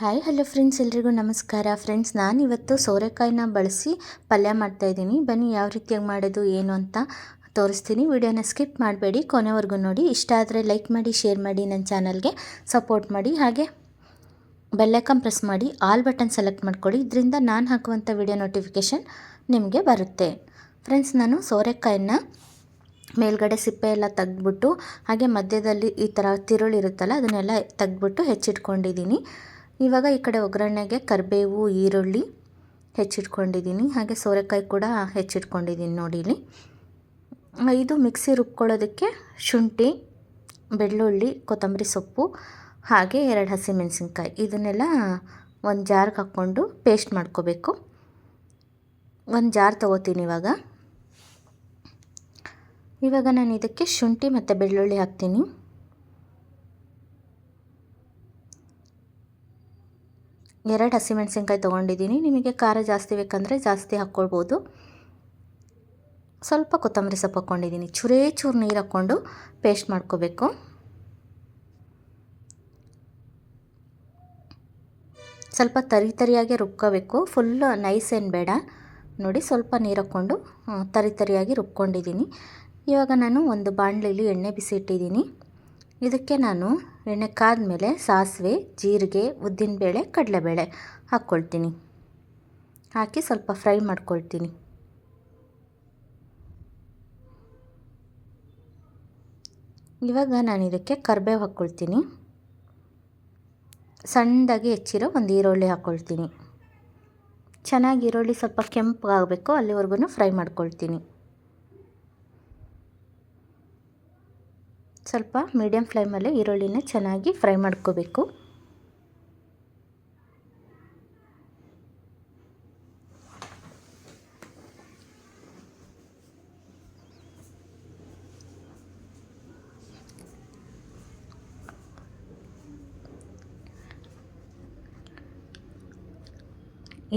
Hi hello friends ಎಲ್ರಿಗೂ ನಮಸ್ಕಾರ. Friends ನಾನು ಇವತ್ತು ಸೋರೆಕಾಯಿನ ಬಳಸಿ ಪಲ್ಯ ಮಾಡ್ತಾಯಿದ್ದೀನಿ ಬನ್ನಿ, ಯಾವ ರೀತಿಯಾಗಿ ಮಾಡೋದು, ಏನು ಅಂತ ತೋರಿಸ್ತೀನಿ. ವಿಡಿಯೋನ ಸ್ಕಿಪ್ ಮಾಡಬೇಡಿ. ಕೊನೆವರೆಗೂ ನೋಡಿ. ಇಷ್ಟ ಆದರೆ ಲೈಕ್ ಮಾಡಿ, ಶೇರ್ ಮಾಡಿ, ನನ್ನ ಚಾನಲ್ಗೆ ಸಪೋರ್ಟ್ ಮಾಡಿ. ಹಾಗೆ ಬೆಲ್ಲೈಕನ್ ಪ್ರೆಸ್ ಮಾಡಿ, ಆಲ್ ಬಟನ್ ಸೆಲೆಕ್ಟ್ ಮಾಡ್ಕೊಳ್ಳಿ. ಇದರಿಂದ ನಾನು ಹಾಕುವಂಥ ವಿಡಿಯೋ ನೋಟಿಫಿಕೇಷನ್ ನಿಮಗೆ ಬರುತ್ತೆ. ಫ್ರೆಂಡ್ಸ್ ನಾನು ಸೋರೆಕಾಯಿನ ಮೇಲ್ಗಡೆ ಸಿಪ್ಪೆ ಎಲ್ಲ ತೆಗೆದ್ಬಿಟ್ಟು, ಹಾಗೆ ಮಧ್ಯದಲ್ಲಿ ಈ ಥರ ತಿರುಳಿರುತ್ತಲ್ಲ, ಅದನ್ನೆಲ್ಲ ತೆಗೆದ್ಬಿಟ್ಟು ಹೆಚ್ಚಿಟ್ಕೊಂಡಿದ್ದೀನಿ. ಇವಾಗ ಈ ಕಡೆ ಒಗ್ಗರಣೆಗೆ ಕರಿಬೇವು, ಈರುಳ್ಳಿ ಹೆಚ್ಚಿಟ್ಕೊಂಡಿದ್ದೀನಿ. ಹಾಗೆ ಸೋರೆಕಾಯಿ ಕೂಡ ಹೆಚ್ಚಿಟ್ಕೊಂಡಿದ್ದೀನಿ ನೋಡಿ ಇಲ್ಲಿ. ಇದು ಮಿಕ್ಸಿ ರುಬ್ಕೊಳ್ಳೋದಕ್ಕೆ ಶುಂಠಿ, ಬೆಳ್ಳುಳ್ಳಿ, ಕೊತ್ತಂಬರಿ ಸೊಪ್ಪು, ಹಾಗೆ ಎರಡು ಹಸಿಮೆಣಸಿನ್ಕಾಯಿ. ಇದನ್ನೆಲ್ಲ ಒಂದು ಜಾರ್ಗೆ ಹಾಕ್ಕೊಂಡು ಪೇಸ್ಟ್ ಮಾಡ್ಕೋಬೇಕು. ಒಂದು ಜಾರ್ ತೊಗೋತೀನಿ ಇವಾಗ. ಇವಾಗ ನಾನು ಇದಕ್ಕೆ ಶುಂಠಿ ಮತ್ತು ಬೆಳ್ಳುಳ್ಳಿ ಹಾಕ್ತೀನಿ. ಎರಡು ಹಸಿಮೆಣಸಿನ್ಕಾಯಿ ತೊಗೊಂಡಿದ್ದೀನಿ. ನಿಮಗೆ ಖಾರ ಜಾಸ್ತಿ ಬೇಕಂದರೆ ಜಾಸ್ತಿ ಹಾಕ್ಕೊಳ್ಬೋದು. ಸ್ವಲ್ಪ ಕೊತ್ತಂಬರಿ ಸೊಪ್ಪು ಹಾಕ್ಕೊಂಡಿದ್ದೀನಿ. ಚೂರೇ ಚೂರು ನೀರು ಹಾಕ್ಕೊಂಡು ಪೇಸ್ಟ್ ಮಾಡ್ಕೋಬೇಕು. ಸ್ವಲ್ಪ ತರಿ ತರಿಯಾಗಿ ರುಬ್ಕೋಬೇಕು. ಫುಲ್ ನೈಸ್ ಏನು ಬೇಡ. ನೋಡಿ ಸ್ವಲ್ಪ ನೀರು ಹಾಕ್ಕೊಂಡು ತರಿ ತರಿಯಾಗಿ ರುಬ್ಕೊಂಡಿದ್ದೀನಿ. ಇವಾಗ ನಾನು ಒಂದು ಬಾಣಲೆಯಲ್ಲಿ ಎಣ್ಣೆ ಬಿಸಿ ಇಟ್ಟಿದ್ದೀನಿ. ಇದಕ್ಕೆ ನಾನು ಎಣ್ಣೆ ಕಾದ್ಮೇಲೆ ಸಾಸಿವೆ, ಜೀರಿಗೆ, ಉದ್ದಿನಬೇಳೆ, ಕಡಲೆಬೇಳೆ ಹಾಕ್ಕೊಳ್ತೀನಿ. ಹಾಕಿ ಸ್ವಲ್ಪ ಫ್ರೈ ಮಾಡ್ಕೊಳ್ತೀನಿ. ಇವಾಗ ನಾನು ಇದಕ್ಕೆ ಕರ್ಬೇವು ಹಾಕ್ಕೊಳ್ತೀನಿ. ಸಣ್ಣದಾಗಿ ಹೆಚ್ಚಿರೋ ಒಂದು ಈರುಳ್ಳಿ ಹಾಕ್ಕೊಳ್ತೀನಿ. ಚೆನ್ನಾಗಿ ಈರುಳ್ಳಿ ಸ್ವಲ್ಪ ಕೆಂಪಗಾಗಬೇಕು ಅಲ್ಲಿವರೆಗೂ ಫ್ರೈ ಮಾಡ್ಕೊಳ್ತೀನಿ. ಸ್ವಲ್ಪ ಮೀಡಿಯಮ್ ಫ್ಲೇಮಲ್ಲಿ ಈರುಳ್ಳಿನ ಚೆನ್ನಾಗಿ ಫ್ರೈ ಮಾಡ್ಕೋಬೇಕು.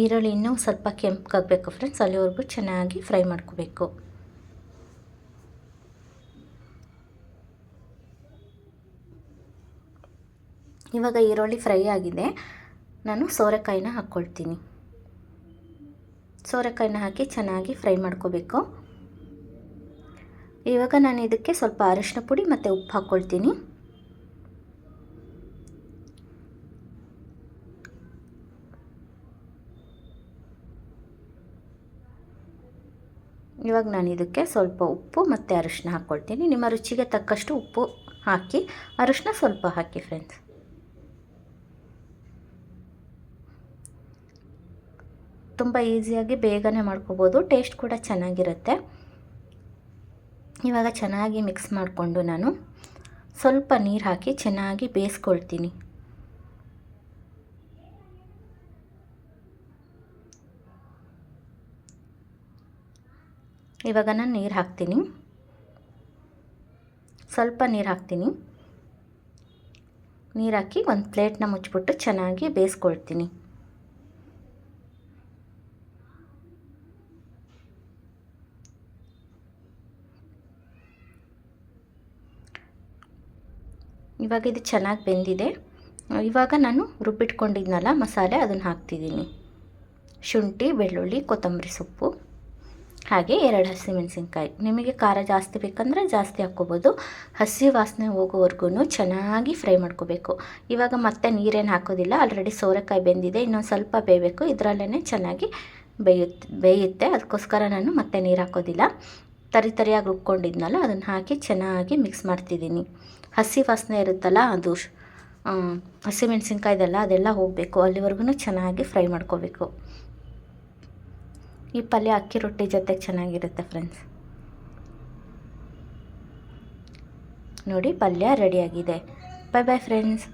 ಈರುಳ್ಳಿ ಇನ್ನೂ ಸ್ವಲ್ಪ ಕೆಂಪಗಾಗಬೇಕು ಫ್ರೆಂಡ್ಸ್ ಅಲ್ಲಿವರೆಗೂ ಚೆನ್ನಾಗಿ ಫ್ರೈ ಮಾಡ್ಕೋಬೇಕು. ಇವಾಗ ಈರುಳ್ಳಿ ಫ್ರೈ ಆಗಿದೆ. ನಾನು ಸೋರೆಕಾಯಿನ ಹಾಕ್ಕೊಳ್ತೀನಿ. ಸೋರೆಕಾಯಿನ ಹಾಕಿ ಚೆನ್ನಾಗಿ ಫ್ರೈ ಮಾಡ್ಕೋಬೇಕು. ಇವಾಗ ನಾನು ಇದಕ್ಕೆ ಸ್ವಲ್ಪ ಅರಿಶಿನ ಪುಡಿ ಮತ್ತು ಉಪ್ಪು ಹಾಕ್ಕೊಳ್ತೀನಿ. ಇವಾಗ ನಾನು ಇದಕ್ಕೆ ಸ್ವಲ್ಪ ಉಪ್ಪು ಮತ್ತು ಅರಿಶಿನ ಹಾಕ್ಕೊಳ್ತೀನಿ. ನಿಮ್ಮ ರುಚಿಗೆ ತಕ್ಕಷ್ಟು ಉಪ್ಪು ಹಾಕಿ ಅರಿಶಿನ ಸ್ವಲ್ಪ ಹಾಕಿ ಫ್ರೆಂಡ್ಸ್ ತುಂಬ ಈಸಿಯಾಗಿ ಬೇಗನೆ ಮಾಡ್ಕೋಬೋದು. ಟೇಸ್ಟ್ ಕೂಡ ಚೆನ್ನಾಗಿರುತ್ತೆ. ಇವಾಗ ಚೆನ್ನಾಗಿ ಮಿಕ್ಸ್ ಮಾಡಿಕೊಂಡು ನಾನು ಸ್ವಲ್ಪ ನೀರು ಹಾಕಿ ಚೆನ್ನಾಗಿ ಬೇಯಿಸ್ಕೊಳ್ತೀನಿ. ಇವಾಗ ನಾನು ನೀರು ಹಾಕ್ತೀನಿ. ಸ್ವಲ್ಪ ನೀರು ಹಾಕ್ತೀನಿ. ನೀರು ಹಾಕಿ ಒಂದು ಪ್ಲೇಟ್ನ ಮುಚ್ಚಿಬಿಟ್ಟು ಚೆನ್ನಾಗಿ ಬೇಯಿಸ್ಕೊಳ್ತೀನಿ. ಇವಾಗ ಇದು ಚೆನ್ನಾಗಿ ಬೆಂದಿದೆ. ಇವಾಗ ನಾನು ರುಬ್ಬಿಟ್ಕೊಂಡಿದ್ನಲ್ಲ ಮಸಾಲೆ, ಅದನ್ನು ಹಾಕ್ತಿದ್ದೀನಿ. ಶುಂಠಿ, ಬೆಳ್ಳುಳ್ಳಿ, ಕೊತ್ತಂಬರಿ ಸೊಪ್ಪು, ಹಾಗೆ ಎರಡು ಹಸಿಮೆಣಸಿನ್ಕಾಯಿ. ನಿಮಗೆ ಖಾರ ಜಾಸ್ತಿ ಬೇಕಂದರೆ ಜಾಸ್ತಿ ಹಾಕ್ಕೋಬೋದು. ಹಸಿ ವಾಸನೆ ಹೋಗೋವರೆಗೂ ಚೆನ್ನಾಗಿ ಫ್ರೈ ಮಾಡ್ಕೋಬೇಕು. ಇವಾಗ ಮತ್ತೆ ನೀರೇನು ಹಾಕೋದಿಲ್ಲ, ಆಲ್ರೆಡಿ ಸೋರೆಕಾಯಿ ಬೆಂದಿದೆ, ಇನ್ನೊಂದು ಸ್ವಲ್ಪ ಬೇಯಬೇಕು. ಇದರಲ್ಲೇ ಚೆನ್ನಾಗಿ ಬೇಯುತ್ತೆ ಬೇಯುತ್ತೆ. ಅದಕ್ಕೋಸ್ಕರ ನಾನು ಮತ್ತೆ ನೀರು ಹಾಕೋದಿಲ್ಲ. ತರಿ ತರಿಯಾಗಿ ರುಬ್ಕೊಂಡಿದ್ನಲ್ಲ, ಅದನ್ನು ಹಾಕಿ ಚೆನ್ನಾಗಿ ಮಿಕ್ಸ್ ಮಾಡ್ತಿದ್ದೀನಿ. ಹಸಿ ವಾಸನೆ ಇರುತ್ತಲ್ಲ ಅದು ಹಸಿಮೆಣ್ಸಿನ್ಕಾಯ್ದೆಲ್ಲ ಅದೆಲ್ಲ ಹೋಗಬೇಕು. ಅಲ್ಲಿವರೆಗೂ ಚೆನ್ನಾಗಿ ಫ್ರೈ ಮಾಡ್ಕೋಬೇಕು. ಈ ಪಲ್ಯ ಅಕ್ಕಿ ರೊಟ್ಟಿ ಜೊತೆಗೆ ಚೆನ್ನಾಗಿರುತ್ತೆ ಫ್ರೆಂಡ್ಸ್ ನೋಡಿ ಪಲ್ಯ ರೆಡಿಯಾಗಿದೆ ಬಾಯ್ ಬಾಯ್ ಫ್ರೆಂಡ್ಸ್